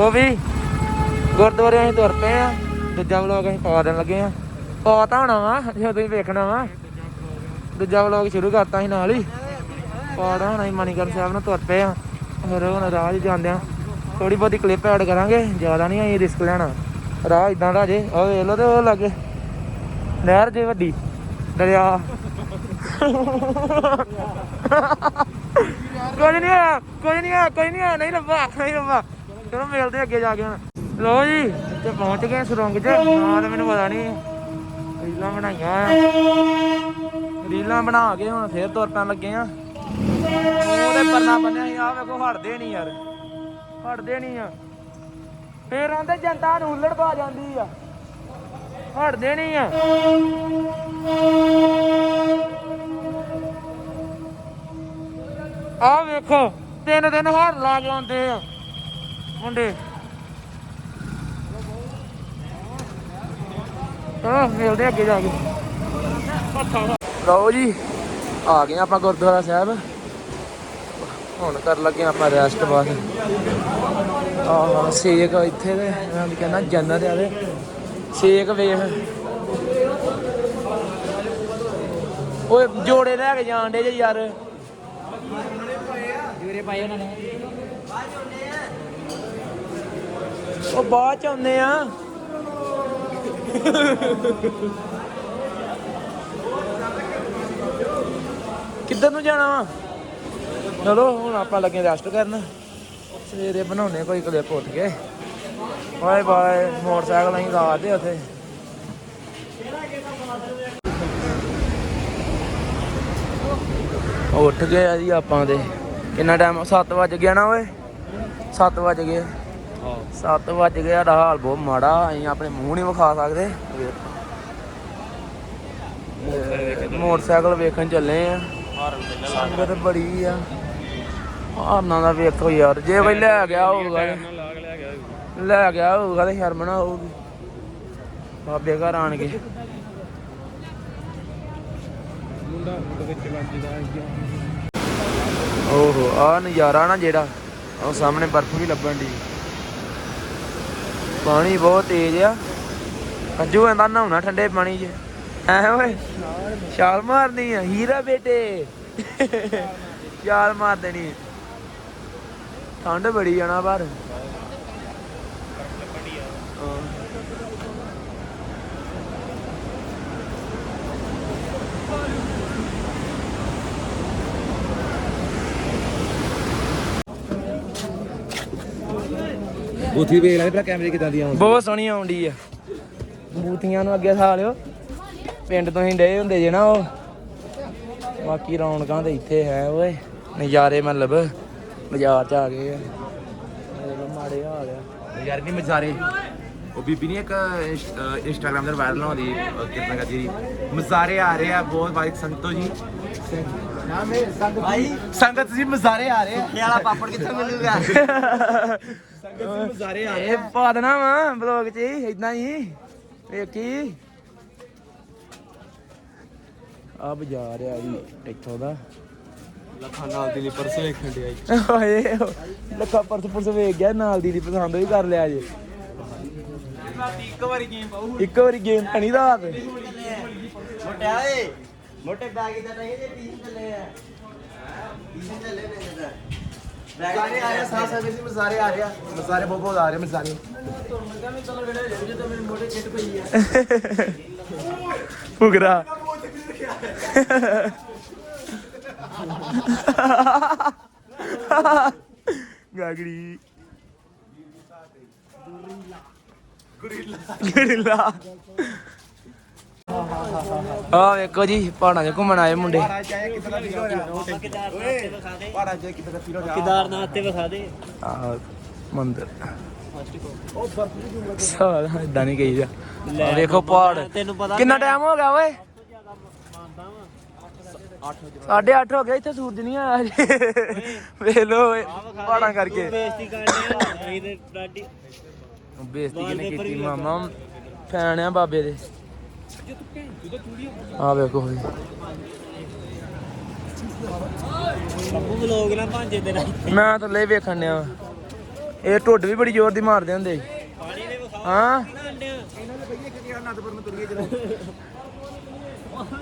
ਉਹ ਵੀ ਗੁਰਦੁਆਰੇ ਅਸੀਂ ਤੁਰ ਪਏ ਆ। ਦੂਜਾ ਵਲੋਗ ਅਸੀਂ ਪਾ ਦੇਣ ਲੱਗੇ ਆ। ਪਾ ਤਾਂ ਹੋਣਾ ਵਾ ਜੇ ਤੁਸੀਂ ਵੇਖਣਾ ਵਾ। ਦੂਜਾ ਵਲੋਗ ਸ਼ੁਰੂ ਕਰਤਾ ਸੀ ਨਾਲ ਹੀ। ਪਾੜਾ ਹੋਣਾ ਅਸੀਂ ਮਣੀਕਰਨ ਸਾਹਿਬ ਨੂੰ ਤੁਰ ਪਏ ਆ। ਫਿਰ ਹੁਣ ਰਾਹ 'ਚ ਜਾਂਦੇ ਆ। ਥੋੜੀ ਬਹੁਤੀ ਕਲਿੱਪ ਐਡ ਕਰਾਂਗੇ, ਜ਼ਿਆਦਾ ਨਹੀਂ ਅਸੀਂ ਰਿਸਕ ਲੈਣਾ। ਰਾਹ ਇਦਾਂ ਦਾ ਜੇ ਉਹ ਵੇਖ ਲਓ ਤੇ ਉਹ ਲੱਗੇ। ਨਹਿਰ ਜੇ ਵੱਡੀ, ਦਰਿਆ। ਕੋਈ ਨਹੀਂ ਆ ਕੋਈ ਨਹੀਂ ਆ ਕੋਈ ਨਹੀਂ ਆ ਨਹੀਂ ਲੱਭਾ ਨਹੀਂ ਲੱਭਾ ਚਲੋ ਮਿਲਦੇ ਅੱਗੇ ਜਾ ਕੇ ਹੁਣ। ਲੋ ਜੀ, ਤੇ ਪਹੁੰਚ ਗਏ ਸੁਰੰਗ 'ਚ। ਹਾਂ ਤੇ ਮੈਨੂੰ ਪਤਾ ਨਹੀਂ, ਰੀਲਾਂ ਬਣਾਈਆਂ ਰੀਲਾਂ ਬਣਾ ਕੇ ਹੁਣ ਫੇਰ ਤੁਰ ਪੈਣ ਲੱਗੇ ਆ ਉਹਦੇ ਪਰਨਾ ਬੰਨਿਆ ਸੀ ਆ ਵੇਖੋ ਹਟਦੇ ਨਹੀਂ ਯਾਰ। ਹਟਦੇ ਨਹੀਂ ਆ। ਫੇਰ ਆਂਦੇ ਜਨਤਾ ਨੂੰ ਹੁੱਲੜ ਪਾ ਜਾਂਦੀ ਆ। ਹਟਦੇ ਨਹੀਂ ਆ। ਆ ਵੇਖੋ, ਤਿੰਨ ਦਿਨ ਹਾਰ ਲਾ ਕੇ ਆਉਂਦੇ ਆ। ਮੁੰਡੇ। ਚਲੋ ਮਿਲਦੇ ਅੱਗੇ ਜਾ ਕੇ। ਲਓ ਜੀ, ਆ ਗਏ ਆਪਾਂ ਗੁਰਦੁਆਰਾ ਸਾਹਿਬ। ਹੁਣ ਕਰ ਲੱਗੇ ਆਪਾਂ ਰੈਸਟ ਬਾਅਦ। ਆਹ, ਸੇਕ ਇੱਥੇ ਦੇ ਮੈਂ ਵੀ ਕਹਿੰਦਾ ਜੰਨਤ ਆ ਦੇ। ਸੇਕ ਵੇਖ। ਓਏ, ਜੋੜੇ ਲੈ ਕੇ ਜਾਣ ਦੇ ਜੇ ਯਾਰ। ਜੂਰੇ ਪਾਏ ਉਹਨਾਂ ਨੇ। ਉਹ ਬਾਅਦ ਚ ਆਉਂਦੇ ਆ। ਕਿੱਧਰ ਨੂੰ ਜਾਣਾ ਵਾ? ਚਲੋ, ਹੁਣ ਆਪਾਂ ਲੱਗੇ ਰੈਸਟ ਕਰਨ। ਸਵੇਰੇ ਬਣਾਉਣੇ ਕੋਈ ਕਲਿੱਪ ਉੱਠ ਕੇ। ਬਾਏ ਬਾਏ, ਮੋਟਰਸਾਈਕਲ ਅਸੀਂ ਲਾ ਦੇ ਉੱਥੇ। ਉੱਠ ਗਏ ਆ ਜੀ ਆਪਾਂ ਦੇ। ਕਿੰਨਾ ਟਾਈਮ 7 ਵਜ ਗਿਆ ਨਾ ਓਏ? 7 ਵਜ ਗਏ। ਸੱਤ ਵੱਜ ਗਿਆ ਦਾ ਹਾਲ ਬਹੁਤ ਮਾੜਾ, ਅਸੀਂ ਆਪਣੇ ਮੂੰਹ ਨਹੀਂ ਵਿਖਾ ਸਕਦੇ। ਮੋਟਰਸਾਈਕਲ ਵੇਖਣ ਚੱਲੇ ਆ। ਸੰਗਤ ਬੜੀ ਆ। ਹਾਰਨਾ ਦਾ ਵੇਖੋ ਯਾਰ, ਜੇ ਕੋਈ ਲੈ ਗਿਆ ਹੋਊਗਾ ਲੈ ਗਿਆ ਹੋਊਗਾ ਤੇ ਸ਼ਰਮ ਨਾ ਹੋਊਗੀ ਬਾਬੇ ਘਰ ਆਣ ਕੇ। ਓਹੋ ਆ ਨਜ਼ਾਰਾ ਨਾ ਜਿਹੜਾ, ਉਹ ਸਾਹਮਣੇ ਬਰਫ਼ ਵੀ ਲੱਭਣ ਦੀ ਪਾਣੀ ਬਹੁਤ ਤੇਜ਼ ਆ। ਅੱਜੂ ਆਂਦਾ ਨਹਾਉਣਾ ਠੰਡੇ ਪਾਣੀ 'ਚ। ਐ ਓਏ, ਛਾਲ ਮਾਰਨੀ ਆ। ਹੀਰਾ ਬੇਟੇ। ਛਾਲ ਮਾਰ ਦੇਣੀ। ਠੰਡ ਬੜੀ ਜਾਣਾ ਪਰ ਬੂਥੀ ਵੇਖ ਲੈ ਭਰਾ ਕੈਮਰੇ ਕਿਦਾਂ ਦੀਆਂ ਬਹੁਤ ਸੋਹਣੀ ਆਉਂਦੀ ਆ। ਬੂਥੀਆਂ ਨੂੰ ਅੱਗੇ ਸਾ ਲਿਓ। ਪਿੰਡ ਤੋਂ ਹੀ ਡੇ ਹੁੰਦੇ ਜੇ ਨਾ ਉਹ। ਬਾਕੀ ਰੌਣਕਾਂ ਤੇ ਇੱਥੇ ਹੈ ਓਏ। ਨਜ਼ਾਰੇ ਮਤਲਬ ਬਾਜ਼ਾਰ ਚ ਆ ਗਏ ਆ। ਮਾੜੇ ਹਾਲ ਆ। ਯਾਰ ਨਹੀਂ ਮਜ਼ਾਰੇ ਉਹ ਬੀਬੀ ਨੇ ਇੱਕ ਇੰਸਟਾਗ੍ਰam ਤੇ ਵਾਇਰਲ ਹੋਣੀ ਕਿਤਨਾ ਕਰਦੀ ਮਜ਼ਾਰੇ ਆ ਰਹੇ ਆ ਬਹੁਤ ਬਾਈਕ ਸੰਤੋ ਜੀ। ਭਾਈ ਸੰਗਤ ਜੀ ਮਜ਼ਾਰੇ ਆ ਰਹੇ ਆ। ਵਾਲਾ ਪਾਪੜ ਕਿੱਥੇ ਮਿਲੂਗਾ? ਸੰਗਤ ਜੀ ਮਜ਼ਾਰੇ ਆ ਰਹੇ ਇਹ ਪਾ ਦੇਣਾ ਵਾ ਬਲੌਗ ਚ ਇਦਾਂ ਹੀ। ਵੇਖੀ। ਆ ਬਾਜ਼ਾਰ ਆ ਜੀ ਇੱਥੋਂ ਦਾ। ਲੱਖਾਂ ਨਾਲ ਦੀ ਪਰਸ ਵੇਖਣ ਡਿਆ ਓਏ ਲੱਖਾ ਪਰਸ ਪਰਸ ਵੇਖ ਗਿਆ ਨਾਲ ਦੀ ਦੀ ਪਸੰਦ ਵੀ ਕਰ ਲਿਆ ਜੇ। ਇੱਕ ਵਾਰੀ ਗੇਮ ਪਾਉ ਇੱਕ ਵਾਰੀ ਗੇਮ ਖਣੀ ਰਾਤ। ਮੋਟਿਆ ਏ ਮੋਟੇ ਬੈਗ ਇਦਾਂ ਨਹੀਂ ਜੇ ਟੀਮ ਚੱਲੇ ਆ। ਟੀਮ ਚੱਲੇ ਨੇ ਇਦਾਂ ਮਜ਼ਾਰੇ ਆ ਰਹੇ ਸਾਹ ਸਾਹ ਜੀ ਮਜ਼ਾਰੇ ਆ ਰਹੇ ਆ ਮਜ਼ਾਰੇ ਬਹੁਤ ਬਹੁਤ ਆ ਰਹੇ ਮਜ਼ਾਰੇ ਫੁਗਰਾ ਗਾਗੜੀ। ਗੁਰਿਲਾ। ਆ ਵੇਖੋ ਜੀ ਪਹਾੜਾਂ 'ਚ ਘੁੰਮਣ ਆਏ ਮੁੰਡੇ। ਕੇਦਾਰਨਾਥ ਤੇ ਵਿਖਾ ਦੇ। ਆ ਮੰਦਰ। ਸਾਲਾ ਇਦਾਂ ਨਹੀਂ ਕਹੀਦਾ। ਆ ਵੇਖੋ ਪਹਾੜ। ਤੈਨੂੰ ਪਤਾ ਕਿੰਨਾ ਟਾਈਮ ਹੋ ਗਿਆ ਓਏ? ਸਾਢੇ ਅੱਠ ਹੋ ਗਿਆ ਇੱਥੇ ਸੂਰਜ ਨਹੀਂ ਆਇਆ ਜੀ ਵੇਖ ਲੋ ਓਏ ਪਹਾੜਾਂ ਕਰਕੇ। ਬੇਇੱਜ਼ਤੀ ਕਰਨੀ ਬੇਇੱਜ਼ਤੀ ਕਿਨੇ ਕੀਤੀ? ਮਾਮਾ ਫੈਨ ਆ ਬਾਬੇ ਦੇ। ਆ ਵੇਖੋ ਓਏ ਬੱਬੂ ਵਲੋਗ ਨਾ ਭਾਂਜੇ ਤੇਰਾ ਮੈਂ ਤਾਂ ਲੈ ਵੇਖਣ ਡਿਆ ਇਹ ਢੁੱਡ ਵੀ ਬੜੀ ਜ਼ੋਰ ਦੀ ਮਾਰਦੇ ਹੁੰਦੇ। ਸੀ। ਪਾਣੀ ਦੇ ਵਿਖਾ ਹਾਂ? ਇਹਨਾਂ ਨੇ ਬਈਏ ਕਿਤੇ ਅਨੰਦਪੁਰ ਨੂੰ ਤੁਰੀਏ ਜਦੋਂ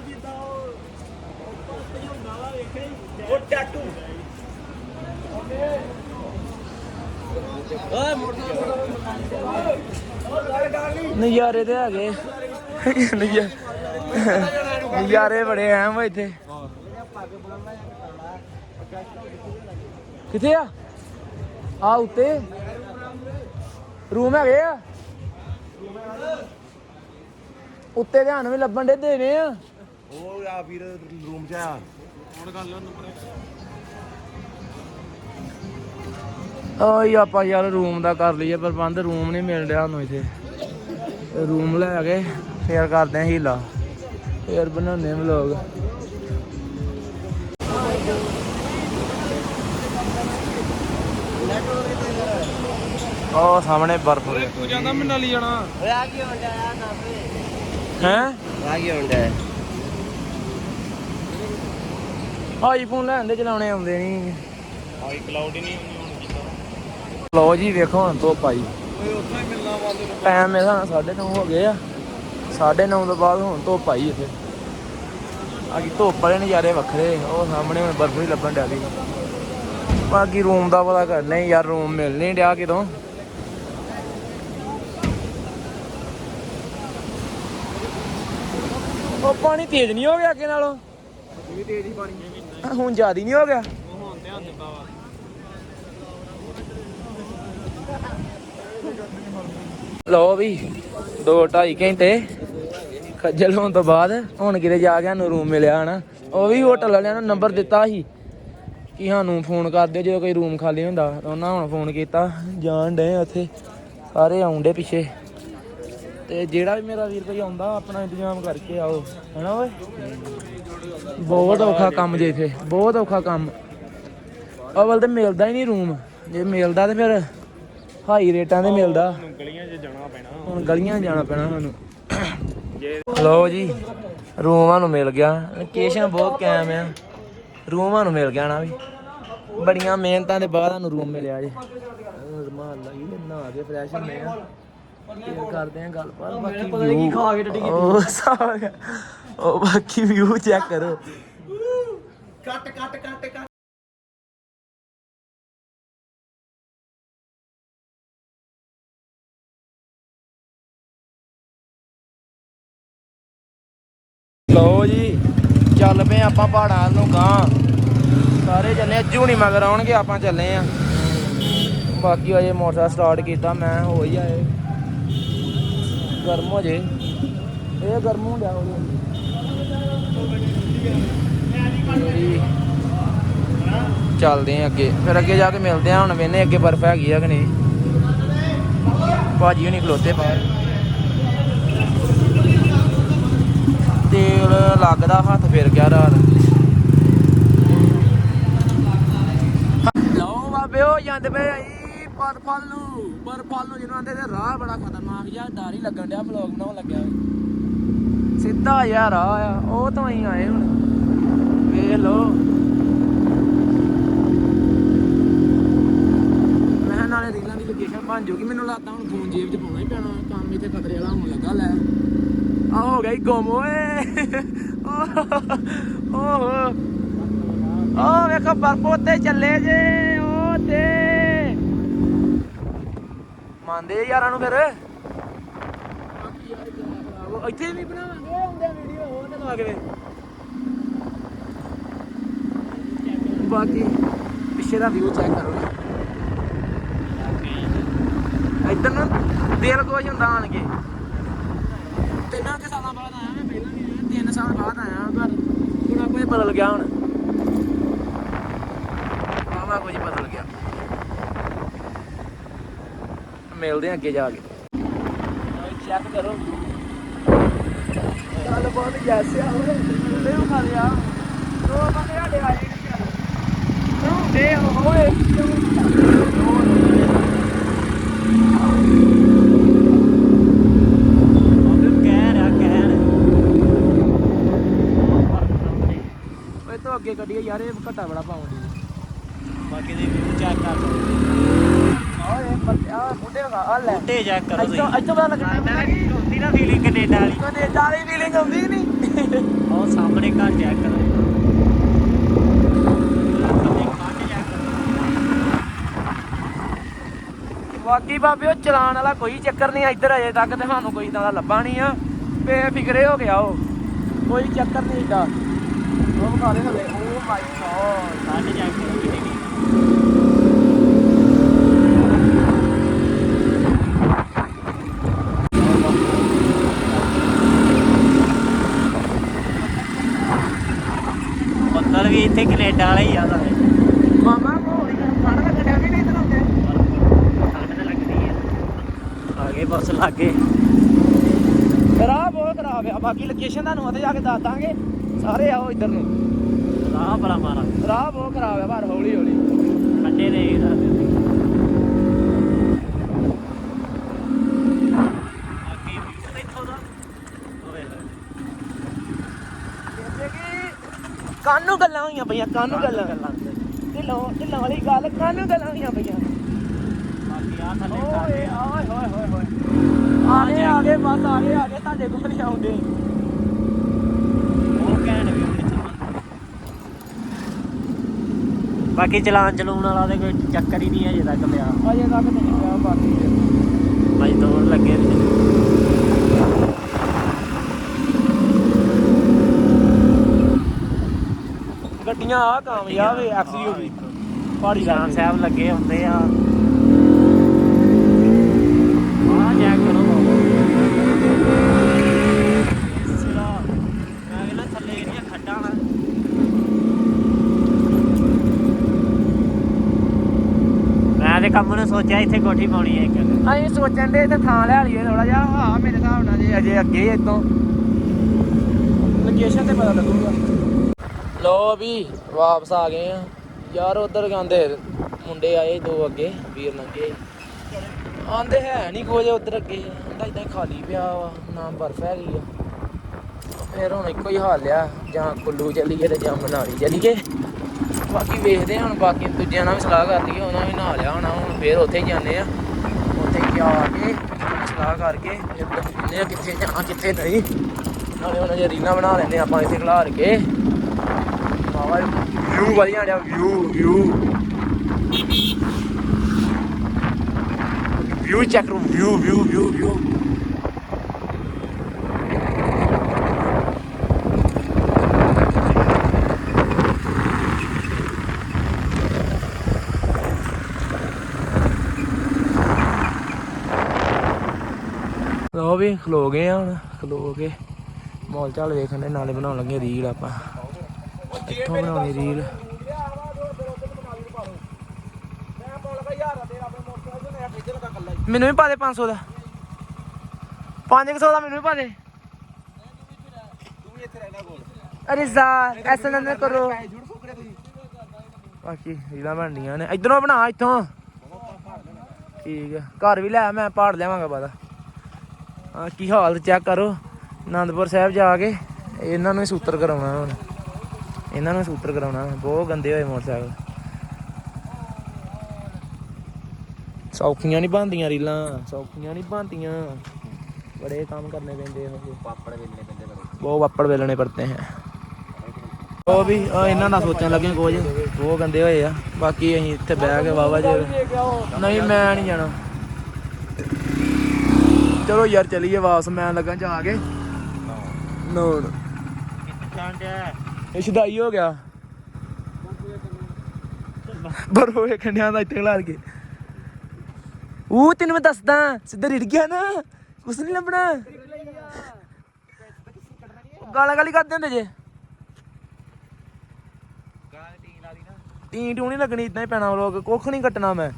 ਜਿੱਦਾਂ ਉਹ ਭਜਾਉਂਦਾ ਵਾ ਵੇਖੇ ਉਹ ਟੈਟੂ ਓਏ ਨਜ਼ਾਰੇ ਤੇ ਹੈਗੇ। ਨਜ਼ਾਰੇ ਬੜੇ ਐ ਵਾ ਇੱਥੇ। ਕਿੱਥੇ ਆ? ਆ ਉੱਤੇ। ਰੂਮ ਹੈਗੇ ਆ। ਉੱਤੇ ਧਿਆਨ ਵੀ ਲੱਭਣ ਦੇ ਦੇਣੇ ਆ। ਉਹ ਆ ਵੀਰ ਰੂਮ 'ਚ ਆ। ਓਏ ਆਪਾਂ ਯਾਰ ਰੂਮ ਦਾ ਕਰ ਲਈਏ ਪ੍ਰਬੰਧ ਰੂਮ ਨਹੀਂ ਮਿਲ ਰਿਹਾ ਸਾਨੂੰ ਇੱਥੇ। ਰੂਮ ਲੈ ਕੇ ਫੇਰ ਕਰਦੇ ਆ ਹੀਲਾ। ਫੇਰ ਬਣਾਉਂਦੇ ਆ ਵਲੌਗ ਉਹ ਸਾਹਮਣੇ ਬਰਫ ਤੂੰ ਜਾਂਦਾ ਮੈਂ ਨਾਲ ਜਾਣਾ। ਓਏ ਆ ਕੀ ਹੁੰਦਾ ਆ ਨਾ ਹੈ? ਆ ਕੀ ਹੁੰਦਾ ਆਈਫੋਨ ਲੈਣ ਦੇ ਚਲਾਉਣੇ ਆਉਂਦੇ ਨਹੀਂ ਆਈ ਕਲਾਉਡ ਹੀ ਨਹੀਂ ਹੁਣ ਕੀਤਾ ਲੋ ਜੀ ਵੇਖੋ ਹੁਣ ਧੁੱਪ ਆਈ। ਓਏ ਉੱਥੋਂ ਹੀ ਮਿਲਣਾ ਨੂੰ ਟਾਈਮ ਨਾਲ 9:30 ਹੋ ਗਏ ਆ। 9:30 ਤੋਂ ਬਾਅਦ ਹੁਣ ਧੁੱਪ ਆਈ ਇੱਥੇ। ਆਗੀ ਧੁੱਪ ਵਾਲੇ ਨਜ਼ਾਰੇ ਵੱਖਰੇ, ਉਹ ਸਾਹਮਣੇ ਹੁਣ ਬਰਫ਼ ਹੀ ਲੱਭਣ ਡਿਆ ਸੀ। ਬਾਕੀ ਰੂਮ ਦਾ ਪਤਾ ਕਰਨਾ ਯਾਰ ਰੂਮ ਮਿਲ ਨਹੀਂ ਡਿਆ ਕਿਤੋਂ। ਉਹ ਪਾਣੀ ਤੇਜ਼ ਨਹੀਂ ਹੋ ਗਿਆ ਅੱਗੇ ਨਾਲੋਂ? ਵੀ ਤੇਜ਼ ਹੀ ਪਾਣੀ ਹੁਣ ਜ਼ਿਆਦਾ ਨਹੀਂ ਹੋ ਗਿਆ? ਉਹ ਹੁਣ ਧਿਆਨ ਦਿੱਤਾ ਵਾ ਲਓ ਵੀ 2 2.5 ਘੰਟੇ ਖੱਜਲ ਹੋਣ ਤੋਂ ਬਾਅਦ ਹੁਣ ਕਿਤੇ ਜਾ ਕੇ ਸਾਨੂੰ ਰੂਮ ਮਿਲਿਆ ਹਨਾ। ਉਹ ਵੀ ਹੋਟਲ ਵਾਲਿਆਂ ਨੂੰ ਨੰਬਰ ਦਿੱਤਾ ਸੀ ਕਿ ਸਾਨੂੰ ਫੋਨ ਕਰ ਦਿਓ ਜਦੋਂ ਕੋਈ ਰੂਮ ਖਾਲੀ ਹੁੰਦਾ। ਤਾਂ ਉਹਨਾਂ ਹੁਣ ਫੋਨ ਕੀਤਾ, ਜਾਣ ਡੇ ਉੱਥੇ। ਸਾਰੇ ਆਉਂਦੇ ਪਿੱਛੇ। ਤੇ ਜਿਹੜਾ ਵੀ ਮੇਰਾ ਵੀਰ ਕੋਈ ਆਉਂਦਾ, ਆਪਣਾ ਇੰਤਜ਼ਾਮ ਕਰਕੇ ਆਓ। ਹਨਾ ਓਏ? ਬਹੁਤ ਔਖਾ ਕੰਮ ਜੇ ਇੱਥੇ, ਬਹੁਤ ਔਖਾ ਕੰਮ। ਅਵਲ ਤੇ ਮਿਲਦਾ ਹੀ ਨਹੀਂ ਰੂਮ ਜੇ ਮਿਲਦਾ ਤੇ ਫਿਰ ਹਾਈ ਰੇਟਾਂ ਤੇ ਮਿਲਦਾ। ਗਲੀਆਂ 'ਚ ਜਾਣਾ ਪੈਣਾ। ਹੁਣ ਗਲੀਆਂ 'ਚ ਜਾਣਾ ਪੈਣਾ ਸਾਨੂੰ। ਲਓ ਜੀ ਰੂਮਾਂ ਨੂੰ ਮਿਲ ਗਿਆ। ਲੋਕੇਸ਼ਨ ਬਹੁਤ ਕਾਇਮ ਆ। ਰੂਮਾਂ ਨੂੰ ਮਿਲ ਗਿਆ ਨਾ ਵੀ। ਬੜੀਆਂ ਮਿਹਨਤਾਂ ਦੇ ਬਾਅਦ ਸਾਨੂੰ ਰੂਮ ਮਿਲਿਆ ਜੀ। ਰਮਾਨ ਲਾਈ ਨਹਾ ਕੇ ਫਰੈਸ਼ ਹੁੰਦੇ ਆ। ਕਰਦੇ ਆ ਗੱਲਬਾਤ ਬਾਕੀ ਪਤਾ ਨਹੀਂ ਕੀ ਖਾ ਕੇ ਟੱਟੀ ਉਹ ਸਾਰਾ ਉਹ ਬਾਕੀ ਵਿਊ ਚੈੱਕ ਕਰੋ। ਕੱਟ ਕੱਟ ਕੱਟ ਕੱਟ। ਲਓ ਜੀ, ਚੱਲ ਪਏ ਆਪਾਂ ਪਹਾੜਾਂ ਨੂੰ ਗਾਂ ਸਾਰੇ ਚੱਲੇ ਅੱਜੂ ਨਹੀਂ ਮਗਰ ਆਉਣਗੇ, ਆਪਾਂ ਚੱਲੇ ਆ। ਬਾਕੀ ਅਜੇ ਮੋਟਰਸਾਈਕਲ ਸਟਾਰਟ ਕੀਤਾ, ਮੈਂ ਹੋ ਹੀ ਆਏ। ਗਰਮ ਹੋ ਜੇ। ਇਹ ਗਰਮ ਹੋ ਗਿਆ ਉਹਦੇ ਚੱਲਦੇ ਆ ਅੱਗੇ। ਫਿਰ ਅੱਗੇ ਜਾ ਕੇ ਮਿਲਦੇ ਆ, ਹੁਣ ਵੇਨੇ ਅੱਗੇ ਬਰਫ਼ ਹੈਗੀ ਆ ਕਿ ਨਹੀਂ। ਭਾਜੀ ਹੁਣੀ ਖਲੋਤੇ ਬਾਹਰ। ਤੇਲ ਲੱਗਦਾ ਹੱਥ ਫਿਰ ਗਿਆ ਰਾਤ। ਲਓ ਬਾਬੇ ਜਾਂਦੇ ਪਏ ਆਈ ਪਰ ਫਲ ਪਰ ਫਲ ਨੂੰ ਜਿਹਨੂੰ ਰਾਹ ਬੜਾ ਖਤਰਨਾਕ ਜਿਹਾ, ਡਰ ਹੀ ਲੱਗਣ ਡਿਆ ਵਲੌਗ ਬਣਾਉਣ ਲੱਗਿਆ ਸਿੱਧਾ ਯਾਰ ਆ ਉਹ ਤੋਂ ਹੀ ਆਏ ਹੁਣ। ਵੇਖ ਲਓ। ਮੈਂ ਕਿਹਾ ਨਾਲੇ ਰੀਲਾਂ ਦੀ ਲੋਕੇਸ਼ਨ ਬਣ ਜੂਗੀ, ਮੈਨੂੰ ਲੱਗਦਾ ਹੁਣ ਫੋਨ ਜੇਬ 'ਚ ਪਾਉਣਾ ਹੀ ਪੈਣਾ, ਕੰਮ ਇੱਥੇ ਖਤਰੇ ਵਾਲਾ ਹੋਣ ਲੱਗਾ ਲੈ। ਆ ਹੋ ਗਈ ਗੁੰਮ ਓਏ ਓਹ ਓ ਵੇਖੋ ਬਰਫ ਉੱਤੇ ਚੱਲੇ ਜੇ ਉਹ ਤੇ ਮੰਨਦੇ ਯਾਰਾਂ ਨੂੰ ਫਿਰ ਇੱਥੇ ਵੀ ਬਣਾਵਾਂਗੇ ਹੁੰਦੇ ਵੀਡੀਓ ਉਹ ਤੇ ਕੇ ਬਾਕੀ ਪਿੱਛੇ ਦਾ ਵਿਊ ਚੈੱਕ ਕਰੋ ਇੱਧਰ ਨੂੰ ਦਿਲ ਖੁਸ਼ ਹੁੰਦਾ ਆਣ ਕੇ ਤਿੰਨਾਂ ਕੁ ਸਾਲਾਂ ਬਾਅਦ ਆਇਆ ਮੈਂ ਪਹਿਲਾਂ ਨਹੀਂ ਆਇਆ ਤਿੰਨ ਸਾਲ ਬਾਅਦ ਆਇਆ ਪਰ ਹੁਣ ਆਪਾਂ ਇਹ ਬਦਲ ਗਿਆ ਹੁਣ। ਆਵਾ ਕੁਝ ਬਦਲ ਗਿਆ ਮਿਲਦੇ ਆ ਅੱਗੇ ਜਾ ਕੇ। ਚੈੱਕ ਕਰੋ। ਚੱਲ ਬਹੁਤ ਜੈਸੇ ਆ ਲੈ ਖਾ ਲਿਆ ਦੋ ਬੰਦੇ ਸਾਡੇ ਆਏ ਦੇ ਹੋਏ ਕਹਿ ਰਿਹਾ ਕਹਿ ਓਏ ਤੋਂ ਅੱਗੇ ਕੱਢੀਏ ਯਾਰ ਇਹ ਘੱਟਾ ਬੜਾ ਪਾਉਂਦੀ ਬਾਕੀ ਦੇ ਵੀ ਚੈੱਕ ਕਰ ਓਏ ਪੱਤਿਆ ਬੁੱਢੇ ਦਾ ਆ ਲੈ। ਤੇ ਚੈੱਕ ਕਰੋ ਤੁਸੀਂ। ਇੱਥੋਂ ਇੱਥੋਂ ਪਤਾ ਲੱਗਣਾ ਹੁੰਦੀ ਨਾ ਫੀਲਿੰਗ ਕੈਨੇਡਾ ਵਾਲੀ। ਕਦੇ ਜਾਲੀ ਫੀਲਿੰਗ ਆਉਂਦੀ ਕਿ ਨਹੀਂ। ਉਹ ਸਾਹਮਣੇ ਘਰ ਚੈੱਕ ਕਰੋ। ਬਾਕੀ ਬਾਬੇ ਉਹ ਚਲਾਨ ਵਾਲਾ ਕੋਈ ਚੱਕਰ ਨਹੀਂ ਇੱਧਰ ਅਜੇ ਤੱਕ ਤੇ ਸਾਨੂੰ ਕੋਈ ਇਦਾਂ ਦਾ ਲੱਭਾ ਨਹੀਂ ਆ। ਬੇਫਿਕਰੇ ਹੋ ਗਿਆ ਉਹ। ਕੋਈ ਚੱਕਰ ਨਹੀਂ ਇਦਾਂ ਉਹ ਵਿਖਾ ਦੇ ਹਲੇ ਓ ਮਾਈ ਗॉड ਕੱਢ ਚੈੱਕ ਕਰੋ ਕਿਤੇ ਵੀ ਬੱਦਲ ਵੀ ਇੱਥੇ ਕੈਨੇਡਾ ਵਾਲਾ ਹੀ ਆ ਸਾਰੇ ਮਾਮਾ ਕੋਲ ਫੜ ਕੇ ਕੱਢਿਆ ਵੀ ਨਹੀਂ ਇਧਰ ਹੁੰਦੇ ਠੰਡ ਤਾਂ ਲੱਗਦੀ ਆ ਆ ਗਏ ਬਸ ਲਾਗੇ। ਰਾਹ ਬਹੁਤ ਖਰਾਬ ਆ। ਬਾਕੀ ਲੋਕੇਸ਼ਨ ਤੁਹਾਨੂੰ ਉੱਥੇ ਜਾ ਕੇ ਦੱਸ ਦਾਂਗੇ। ਸਾਰੇ ਆਓ ਇੱਧਰ ਨੂੰ। ਰਾਹ ਬੜਾ ਮਾਰਾ ਰਾਹ ਬਹੁਤ ਖਰਾਬ ਆ ਪਰ ਹੌਲੀ ਹੌਲੀ। ਠੰਡੇ ਦੇ ਹੀ ਕਾਨੂੰ ਗੱਲਾਂ ਹੋਈਆਂ ਪਈਆਂ? ਕਾਨੂੰ ਗੱਲਾਂ? ਢਿੱਲੋਂ ਢਿੱਲੋਂ ਵਾਲੀ ਗੱਲ ਕਾਨੂੰ ਗੱਲਾਂ ਹੋਈਆਂ ਪਈਆਂ? ਬਾਕੀ ਆ। ਥੱਲੇ ਓਏ ਹੋਏ ਹੋਏ ਹੋਏ ਆ ਗਏ ਆ ਗਏ ਬਸ ਆ ਗਏ ਆ ਗਏ। ਤੁਹਾਡੇ ਕੋਲ ਆਉਂਦੇ ਉਹ ਕਹਿਣ ਵੀ ਉਹਨੇ ਚੱਲਣਾ ਬਾਕੀ ਚਲਾਨ ਚਲੂਣ ਵਾਲਾ ਤੇ ਕੋਈ ਚੱਕਰ ਹੀ ਨਹੀਂ ਅਜੇ ਤੱਕ ਪਿਆ। ਅਜੇ ਤੱਕ ਤਾਂ ਨਹੀਂ ਪਿਆ ਬਾਕੀ ਮਜ਼ਦੂਰ ਲੱਗੇ ਨੇ। ਗੱਡੀਆਂ ਆ ਕਾਮਯਾਬ ਏ ਐਕਸੀ ਹੋ ਗਈ ਪਹਾੜੀ ਲਾਗੇ ਸਾਹਿਬ ਲੱਗੇ ਹੁੰਦੇ ਆ ਜਾ ਕਰੋ ਸਿਰਾ ਮੈਂ ਕਹਿੰਦਾ ਥੱਲੇ ਜਿਹੜੀਆਂ ਖੱਡਾਂ ਨਾ ਮੈਂ ਤੇ ਕੰਮ ਨੂੰ ਸੋਚਿਆ, ਇੱਥੇ ਕੋਠੀ ਪਾਉਣੀ ਹੈ ਇੱਕ। ਅਸੀਂ ਸੋਚਣ ਦੇ ਤੇ ਥਾਂ ਲੈ ਲਈਏ ਥੋੜਾ ਜਿਹਾ, ਹਾਂ, ਮੇਰੇ ਹਿਸਾਬ ਨਾਲ ਜੇ ਅਜੇ ਅੱਗੇ ਇਤੋਂ ਲੋਕੇਸ਼ਨ ਤੇ ਪਤਾ ਲੱਗੂਗਾ। ਲੋ ਵੀ ਵਾਪਸ ਆ ਗਏ ਆ ਯਾਰ, ਉਧਰ ਕਹਿੰਦੇ ਮੁੰਡੇ ਆਏ, ਦੋ ਅੱਗੇ, ਵੀਰ ਲੰਗੇ ਆਂਦੇ ਹੈ ਨਹੀਂ ਕੁਝ ਉਧਰ ਅੱਗੇ। ਕਹਿੰਦਾ ਇਦਾਂ ਖਾਲੀ ਪਿਆ ਵਾ ਨਾ ਬਰਫ ਹੈਗੀ ਆ। ਫਿਰ ਹੁਣ ਇੱਕੋ ਹੀ ਹਾਲ ਆ, ਜਾਂ ਕੁੱਲੂ ਚੱਲੀਏ ਤੇ ਜਾਂ ਮਨਾਲੀ ਚੱਲੀਏ। ਬਾਕੀ ਵੇਖਦੇ ਹਾਂ ਹੁਣ, ਬਾਕੀ ਦੂਜਿਆਂ ਨਾਲ ਵੀ ਸਲਾਹ ਕਰ ਲਈਏ, ਉਹਨਾਂ ਵੀ ਨਹਾ ਲਿਆ ਹੋਣਾ, ਹੁਣ ਫੇਰ ਉੱਥੇ ਹੀ ਜਾਂਦੇ ਆ ਉੱਥੇ ਜਾ ਕੇ ਸਲਾਹ ਕਰਕੇ ਫਿਰ ਦੱਸਦੇ ਆ ਕਿੱਥੇ ਜਾਣਾ, ਕਿੱਥੇ ਨਹੀਂ। ਨਾਲੇ ਉਹਨਾਂ ਦੀਆਂ ਰੀਲਾਂ ਬਣਾ ਲੈਂਦੇ ਆਪਾਂ ਇੱਥੇ ਖਲਾਰ ਕੇ। ਬਾਬਾ ਵਿਊ ਵਧੀਆ ਆ ਵਿਊ ਵਿਊ ਵਿਊ ਚੈੱਕ ਕਰੋ ਵਿਊ ਵਿਊ ਵਿਊ ਵਿਊ ਵੀ ਖਲੋ ਗਏ ਆ ਹੁਣ, ਖਲੋ ਕੇ ਮੌਲ ਚਾਲ ਵੇਖਣ ਦੇ, ਨਾਲੇ ਬਣਾਉਣ ਲੱਗੇ ਰੀਲ ਆਪਾਂ। ਇੱਥੋਂ ਬਣਾਉਣੀ ਰੀਲ। ਮੈਨੂੰ ਵੀ ਪਾ ਦੇ 500 ਦਾ। 500 ਦਾ ਮੈਨੂੰ ਵੀ ਪਾ ਦੇ। ਅਰੇ ਯਾਰ ਐਸਾ ਨਾ ਕਰੋ। ਬਾਕੀ ਰੀਲਾਂ ਬਣਨੀਆਂ ਨੇ। ਇਧਰੋਂ ਬਣਾ, ਇੱਥੋਂ। ਠੀਕ ਹੈ ਘਰ ਵੀ ਲੈ ਮੈਂ ਪਹਾੜ ਲਿਆਵਾਂਗਾ ਬਾਦਾ ਕੀ ਹਾਲ ਚੈੱਕ ਕਰੋ? ਆਨੰਦਪੁਰ ਸਾਹਿਬ ਜਾ ਕੇ ਇਹਨਾਂ ਨੂੰ ਸੂਤਰ ਕਰਾਉਣਾ ਹੁਣ। ਇਹਨਾਂ ਨੂੰ ਸੂਤਰ ਕਰਾਉਣਾ ਬਹੁਤ ਗੰਦੇ ਹੋਏ ਮੋਟਰਸਾਈਕਲ। ਸੌਖੀਆਂ ਨਹੀਂ ਬਣਦੀਆਂ ਰੀਲਾਂ, ਸੌਖੀਆਂ ਨਹੀਂ ਬਣਦੀਆਂ। ਬੜੇ ਕੰਮ ਕਰਨੇ ਪੈਂਦੇ ਇਹ ਪਾਪੜ ਵੇਲਣੇ ਪੈਂਦੇ ਬਹੁਤ ਵਾਪੜ ਵੇਲਣੇ ਪੜਤੇ ਹੈ ਉਹ ਵੀ ਇਹਨਾਂ ਦਾ ਸੋਚਣ ਲੱਗੇ ਕੁਝ। ਬਹੁਤ ਗੰਦੇ ਹੋਏ ਆ। ਬਾਕੀ ਅਸੀਂ ਇੱਥੇ ਬਹਿ ਕੇ ਵਾਵਾ ਜੇ। ਨਹੀਂ, ਮੈਂ ਨਹੀਂ ਜਾਣਾ। ਚਲੋ ਯਾਰ ਚਲੀਏ ਵਾਪਸ, ਮੈਂ ਲੱਗਾ ਜਾ ਕੇ। ਨੋਣ ਇਹ ਸ਼ਦਾਈ ਹੋ ਗਿਆ। ਬਰੋ ਵੇਖਣਿਆ ਦਾ ਇੱਥੇ ਖਲਾਰ ਕੇ। ਉਹ ਤੈਨੂੰ ਮੈਂ ਦੱਸਦਾ, ਸਿੱਧਾ ਰਿੜ ਗਿਆ ਨਾ। ਕੁਛ ਨਹੀਂ ਲੱਭਣਾ। ਗਾਲਾਂ ਗਾਲੀ ਕਰਦੇ ਹੁੰਦੇ ਜੇ। ਟੀ ਟੂ ਨਹੀਂ ਲੱਗਣੀ ਇਦਾਂ ਹੀ ਪੈਣਾ ਲੋਕ ਕੁੱਖ ਨਹੀਂ ਕੱਟਣਾ ਮੈਂ।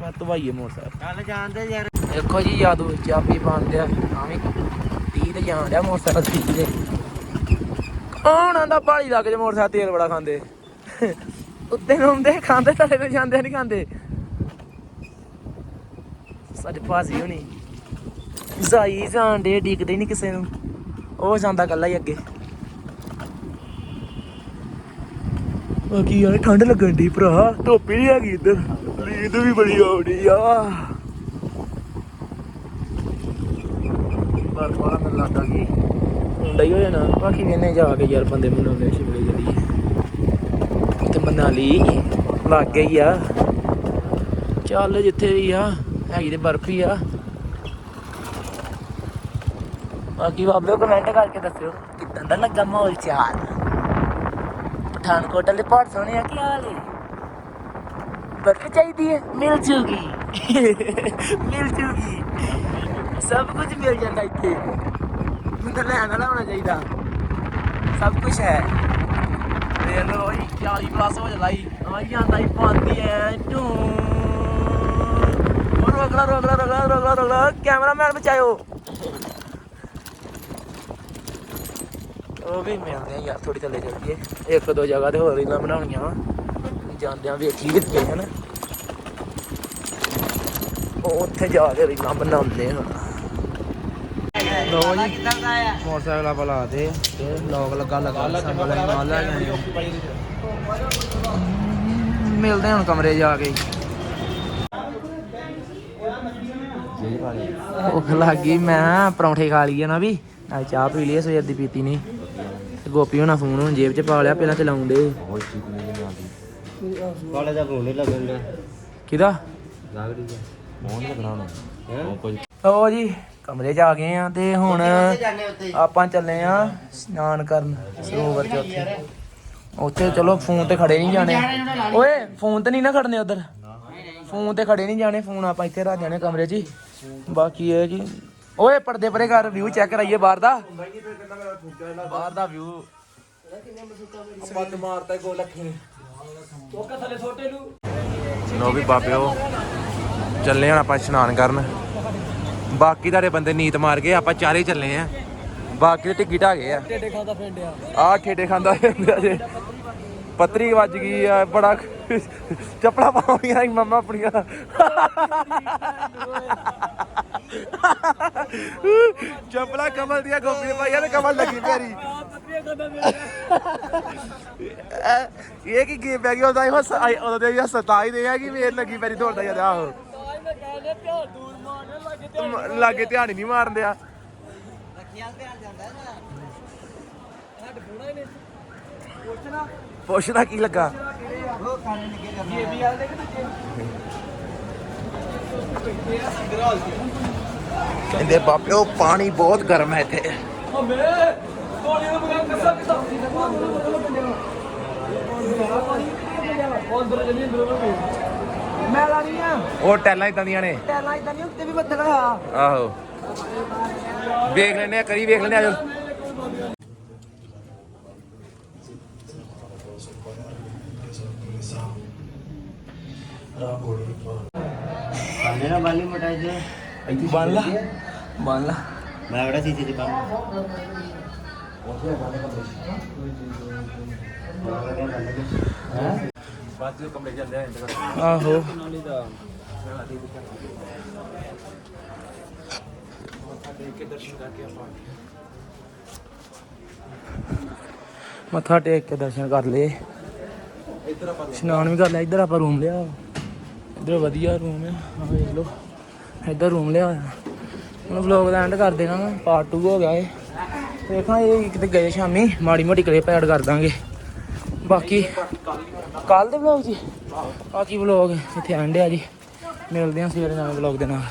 ਮੈਂ ਤਵਾਈਏ ਮੋਟਰਸਾਈਕਲ। ਚੱਲ ਜਾਣਦੇ ਯਾਰ ਦੇਖੋ ਜੀ ਯਾਦੂ ਚਾਬੀ ਪਾਉਂਦੇ ਆ ਆਵੇਂ 30 ਤੇ ਜਾਣ ਡਿਆ ਮੋਟਰਸਾਈਕਲ 30 ਤੇ ਕੌਣ ਆਂਦਾ ਪਹਾੜੀ ਲੱਗ ਜੇ ਮੋਟਰਸਾਈਕਲ ਤੇਲ ਬੜਾ ਖਾਂਦੇ? ਉੱਤੇ ਨੂੰ ਹੁੰਦੇ ਖਾਂਦੇ ਥੱਲੇ ਨੂੰ ਜਾਂਦੇ ਨਹੀਂ ਖਾਂਦੇ। ਸਾਡੇ ਪਾਸੇ ਹੋਣੀ। ਜਾਈ ਜਾਂਦੇ ਡਿੱਗਦੇ ਨਹੀਂ ਕਿਸੇ ਨੂੰ। ਉਹ ਜਾਂਦਾ ਕੱਲਾ ਹੀ ਅੱਗੇ। ਬਾਕੀ ਯਾਰ, ਠੰਡ ਲੱਗਣ ਦੀ ਭਰਾ। ਧੁੱਪ ਹੀ ਨਹੀਂ ਹੈਗੀ ਇੱਧਰ। ਨੀਂਦ ਵੀ ਬੜੀ ਆਉਣੀ ਆ। ਪਰ ਬਾਹਰ ਮੈਨੂੰ ਲੱਗਦਾ ਕਿ ਹੁੰਦਾ ਹੀ ਹੋ ਜਾਣਾ ਬਾਕੀ ਵੇਨੇ ਜਾ ਕੇ ਯਾਰ ਬੰਦੇ ਮਨਾਉਂਦੇ ਸ਼ਿਮਲੇ ਜਲੀਏ ਤੇ ਮਨਾਲੀ ਲੱਗ ਗਈ ਆ। ਚੱਲ ਜਿੱਥੇ ਵੀ ਆ ਹੈਗੀ ਤੇ ਬਰਫ ਹੀ ਆ। ਬਾਕੀ ਬਾਬੇ ਕਮੈਂਟ ਕਰਕੇ ਦੱਸਿਓ ਕਿੱਦਾਂ ਦਾ ਲੱਗਾ ਮਾਹੌਲ ਚਾਲ? ਪਠਾਨਕੋਟ ਵਾਲੇ ਪਹਾੜ ਸੋਹਣੇ ਆ ਕੀ ਹਾਲ ਹੈ ਬਰਫ ਚਾਹੀਦੀ ਹੈ ਮਿਲ ਜੂਗੀ। ਮਿਲ ਜੂਗੀ। ਸਭ ਕੁਝ ਮਿਲ ਜਾਂਦਾ ਇੱਥੇ। ਮੈਨੂੰ ਲੈਣ ਵਾਲਾ ਹੋਣਾ ਚਾਹੀਦਾ। ਸਭ ਕੁਝ ਹੈ। ਤੇ ਲੋ ਜੀ 40 ਪਲੱਸ ਹੋ ਜਾਂਦਾ ਹੀ ਆ ਜਾਂਦਾ ਹੀ ਪਾਉਂਦੀ ਐ ਟੂ ਰੋਕ ਲਾ ਰੋਕ ਲਾ ਰੋਕ ਲਾ ਰੋਕ ਲਾ ਰੋਕ ਲਾ ਕੈਮਰਾਮੈਨ ਬਚਾਇਓ। ਉਹ ਵੀ ਮਿਲਦੇ ਆ ਯਾਰ ਥੋੜੀ ਥੱਲੇ ਚੱਲ ਗਏ ਇੱਕ ਦੋ ਜਗ੍ਹਾ ਤੇ ਹੋਰ ਰੀਲਾਂ ਬਣਾਉਣੀਆਂ ਵਾ। ਜਾਂਦਿਆਂ ਵੇਖੀ ਕਿੱਥੇ ਹਨ ਉਹ ਉੱਥੇ ਜਾ ਕੇ ਰੀਲਾਂ ਬਣਾਉਂਦੇ ਆ। ਲੋ ਜੀ। ਕਿੱਦਾਂ ਦਾ ਆ। ਮੋਟਰਸਾਈਕਲ ਆਪਾਂ ਲਾ ਦੇ ਤੇ ਲੋਕ ਲੱਗਾ ਲੱਗਾ ਸੰਗ ਲੈ ਨਾਲ ਲੈ ਗਏ ਮਿਲਦੇ ਹੁਣ ਕਮਰੇ ਜਾ ਕੇ। ਭੁੱਖ ਲੱਗ ਗਈ ਮੈਂ ਪਰੌਂਠੇ ਖਾ ਲਈਏ ਨਾ ਵੀ। ਆ ਚਾਹ ਪੀ ਲਈ ਸਵੇਰ ਦੀ ਪੀਤੀ ਨਹੀਂ। ਤੇ ਗੋਪੀ ਹੋਣਾ ਫੋਨ ਹੁਣ ਜੇਬ 'ਚ ਪਾ ਲਿਆ ਪਹਿਲਾਂ ਚਲਾਉਂਦੇ ਕਾਲੇ ਦਾ ਨਹੀਂ ਲੱਗਣ ਦਾ ਕਿਹਦਾ? ਲਾਗੜੀ ਦਾ। ਮੋਹਨ ਲੱਗਣਾ ਹੁਣ। ਹੈ? ਕੁਝ ਲਓ ਜੀ ਕਮਰੇ 'ਚ ਆ ਗਏ ਆ ਤੇ ਹੁਣ ਆਪਾਂ ਚੱਲੇ ਆ ਇਸ਼ਨਾਨ ਕਰਨ ਸਰੋਵਰ 'ਚ ਉੱਥੇ ਉੱਥੇ ਚਲੋ ਫੋਨ ਤੇ ਖੜੇ ਨਹੀਂ ਜਾਣੇ। ਓਏ ਫੋਨ ਤੇ ਨਹੀਂ ਨਾ ਖੜਨੇ ਉਧਰ। ਫੋਨ ਤੇ ਖੜੇ ਨਹੀਂ ਜਾਣੇ ਫੋਨ ਆਪਾਂ ਇੱਥੇ ਰੱਖ ਜਾਣੇ ਕਮਰੇ 'ਚ ਬਾਕੀ ਇਹ ਕਿ ਓਏ ਪਰਦੇ ਪਰੇ ਕਰ ਵਿਊ ਚੈੱਕ ਕਰਾਈਏ ਬਾਹਰ ਦਾ। ਬਾਹਰ ਦਾ ਵਿਊ ਬੰਦ ਮਾਰਤਾ ਗੋਲ ਲੱਖੀ ਲੋ ਵੀ ਬਾਬਿਓ ਚੱਲੇ ਹੁਣ ਆਪਾਂ ਇਸ਼ਨਾਨ ਕਰਨ। ਬਾਕੀ ਤੁਹਾਡੇ ਬੰਦੇ ਨੀਤ ਮਾਰ ਗਏ ਆਪਾਂ ਚਾਰੇ ਚੱਲੇ ਆ। ਬਾਕੀ ਦੇ ਟਿੱਕੀ ਢਾ ਗਏ ਆ। ਟੇਡੇ ਖਾਂਦਾ ਫੇਂਡਿਆ ਆ। ਖੇਡੇ ਖਾਂਦਾ ਫਿਰਦਾ ਜੇ। ਪੱਤਰੀ ਵੱਜ ਗਈ ਆ ਬੜਾ ਚੱਪਲਾ ਪਾਉਣੀਆਂ ਮੰਮਾ ਆਪਣੀਆਂ। ਚੱਪਲਾ ਕਮਲ ਦੀਆਂ ਗੋਪੀ ਪਾਈਆਂ ਤੇ ਕਮਲ ਲੱਗੀ ਪਿਆਰੀ ਇਹ ਕੀ ਗੇਮ ਪੈ ਗਈ ਉਹਦਾ ਇਹ ਹੱਸ ਆਈ- ਉਦੋਂ ਦੇ ਹੱਸਤਾ ਹੀ ਦੇ ਆ ਕਿ ਮੇਰ ਲੱਗੀ ਪਿਆਰੀ ਦੌੜਦਾ ਜਾਂਦਾ ਆਹੋ। ਮ- ਲਾਗੇ ਧਿਆਨ ਹੀ ਨਹੀਂ ਰੱਖਿਆ ਧਿਆਨ ਜਾਂਦਾ ਨਾ ਪੁੱਛਣਾ। ਕੀ ਲੱਗਾ? ਉਹ ਖਾਣੇ ਨਿੱਕੇ ਕਰਨਾ? ਕਹਿੰਦੇ ਬਾਪਿਓ ਪਾਣੀ ਬਹੁਤ ਗਰਮ ਹੈ ਇੱਥੇ। ਮੈਂ ਲਾਣੀ ਆ ਉਹ ਟੈਲਾਂ ਇਦਾਂ ਦੀਆਂ ਨੇ। ਟੈਲਾਂ ਇਦਾਂ ਨਹੀਂ ਉੱਤੇ ਵੀ ਬੱਦਲ ਆ। ਆਹੋ। ਵੇਖ ਲੈਨੇ ਆ ਕਰੀ ਵੇਖ ਲੈਨੇ ਆ ਆਜੋ ਖਾਣੇ ਨਾ ਬਾਲੀ ਮਟਾਈ ਦੇ ਬੰਨ ਲਾ। ਬੰਨ ਲਾ। ਮੈਂ ਕਿਹੜਾ ਸੀਸੀ ਚ ਕੰਮ ਬਾਅਦ ਵਿੱਚ ਕਮਰੇ ਜਾਂਦੇ ਆ ਆਹੋ। ਮੱਥਾ ਟੇਕ ਕੇ ਦਰਸ਼ਨ ਕਰ ਲਏ। ਇਸ਼ਨਾਨ ਵੀ ਕਰ ਲਿਆ, ਇੱਧਰ ਆਪਾਂ ਰੂਮ ਲਿਆ। ਇੱਧਰ ਵਧੀਆ ਰੂਮ ਹੈ ਆ ਵੇਖ ਲਓ। ਇੱਧਰ ਰੂਮ ਲਿਆ ਹੋਇਆ। ਹੁਣ ਵਲੌਗ ਦਾ ਐਂਡ ਕਰ ਦੇਣਾ ਪਾਰਟ 2 ਹੋ ਗਿਆ ਇਹ। ਦੇਖਾਂ ਇਹ ਕਿਤੇ ਗਏ ਸ਼ਾਮੀ, ਮਾੜੀ ਮੋਟੀ ਕਲਿੱਪ ਐਡ ਕਰ ਦਾਂਗੇ। ਬਾਕੀ ਕੱਲ ਦੇ ਵਲੌਗ ਜੀ। ਬਾਕੀ ਵਲੌਗ ਇੱਥੇ ਐਂਡ ਆ ਜੀ। ਮਿਲਦੇ ਹਾਂ ਸਵੇਰੇ ਨਵੇਂ ਵਲੌਗ ਦੇ ਨਾਲ।